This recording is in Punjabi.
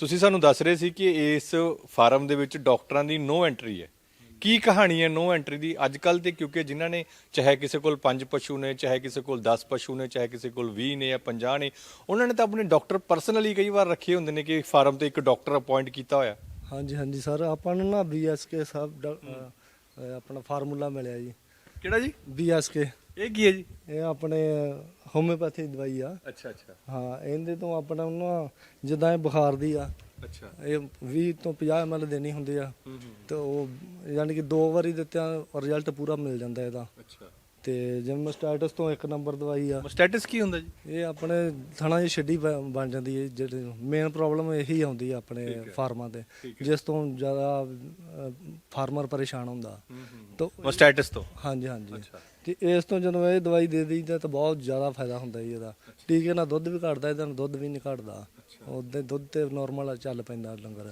ਤੁਸੀਂ ਸਾਨੂੰ ਦੱਸ ਰਹੇ ਸੀ ਕਿ ਇਸ ਫਾਰਮ ਦੇ ਵਿੱਚ ਡਾਕਟਰਾਂ ਦੀ ਨੋ ਐਂਟਰੀ ਹੈ। ਕੀ ਕਹਾਣੀ ਹੈ ਨੋ ਐਂਟਰੀ ਦੀ? ਅੱਜ ਕੱਲ ਤੇ ਕਿਉਂਕਿ ਜਿਨ੍ਹਾਂ ਨੇ ਚਾਹੇ ਕਿਸੇ ਕੋਲ 5 ਪਸ਼ੂ ਨੇ ਚਾਹੇ ਕਿਸੇ ਕੋਲ 10 ਪਸ਼ੂ ਨੇ ਚਾਹੇ ਕਿਸੇ ਕੋਲ 20 ਨੇ ਜਾਂ 50 ਨੇ ਉਹਨਾਂ ਨੇ ਤਾਂ ਆਪਣੇ ਡਾਕਟਰ ਪਰਸਨਲੀ ਕਈ ਵਾਰ ਰੱਖੇ ਹੁੰਦੇ ਨੇ ਕਿ ਫਾਰਮ ਤੇ ਇੱਕ ਡਾਕਟਰ ਅਪਾਇੰਟ ਕੀਤਾ ਹੋਇਆ। ਹਾਂਜੀ ਹਾਂਜੀ ਸਰ ਆਪਾਂ ਨੂੰ ਨਾ ਬੀਐਸਕੇ ਸਾਹਿਬ ਆਪਣਾ ਫਾਰਮੂਲਾ ਮਿਲਿਆ ਜੀ। ਕਿਹੜਾ ਜੀ? ਬੀਐਸਕੇ ਇਹ ਕੀ ਹੈ ਜੀ? ਇਹ ਆਪਣੇ ਹੋਮਿਓਪੈਥੀ ਦਵਾਈ ਆ। ਅੱਛਾ ਅੱਛਾ। ਹਾਂ ਇਹਦੇ ਤੋਂ ਆਪਣਾ ਨਾ ਜਿੱਦਾਂ ਇਹ ਬੁਖਾਰ ਦੀ ਆ ਅੱਛਾ। ਇਹ 20 ਤੋਂ 50 ml ਦੇਣੀ ਹੁੰਦੀ ਆ ਹੂੰ ਹੂੰ ਤੇ ਉਹ ਯਾਨੀ ਕਿ ਦੋ ਵਾਰੀ ਦਿੱਤਿਆਂ ਰਿਜ਼ਲਟ ਪੂਰਾ ਮਿਲ ਜਾਂਦਾ ਇਹਦਾ। ਅੱਛਾ। ਤੇ ਜਿਵੇਂ ਸਟੇਟਸ ਤੋਂ ਇੱਕ ਨੰਬਰ ਦਵਾਈ ਆ। ਸਟੇਟਸ ਕੀ ਹੁੰਦਾ ਜੀ? ਇਹ ਆਪਣੇ ਥਣਾ ਦੀ ਛੱਡੀ ਬ- ਬਣ ਜਾਂਦੀ ਹੈ ਜਿਹੜੀ ਮੇਨ ਪ੍ਰੋਬਲਮ ਇਹੀ ਆਉਂਦੀ ਆ ਆਪਣੇ ਫਾਰਮਾਂ ਤੇ ਜਿਸ ਤੋਂ ਜ਼ਿਆਦਾ ਫਾਰਮਰ ਪਰੇਸ਼ਾਨ ਹੁੰਦਾ। ਤਾਂ ਸਟੇਟਸ ਤੋਂ? ਹਾਂਜੀ ਹਾਂਜੀ। ਤੇ ਇਸ ਤੋਂ ਜਦੋਂ ਇਹ ਦਵਾਈ ਦੇ ਦਈਦਾ ਤਾਂ ਬਹੁਤ ਜ਼ਿਆਦਾ ਫਾਇਦਾ ਹੁੰਦਾ ਜੀ ਇਹਦਾ। ਟੀਕੇ ਨਾਲ ਦੁੱਧ ਵੀ ਘਟਦਾ ਇਹਦਾ ਦੁੱਧ ਵੀ ਨਹੀਂ ਘਟਦਾ। ਉਹਦੇ ਦੁੱਧ ਤੇ ਨਾਰਮਲ ਚੱਲ ਪੈਂਦਾ ਲੰਗਰ।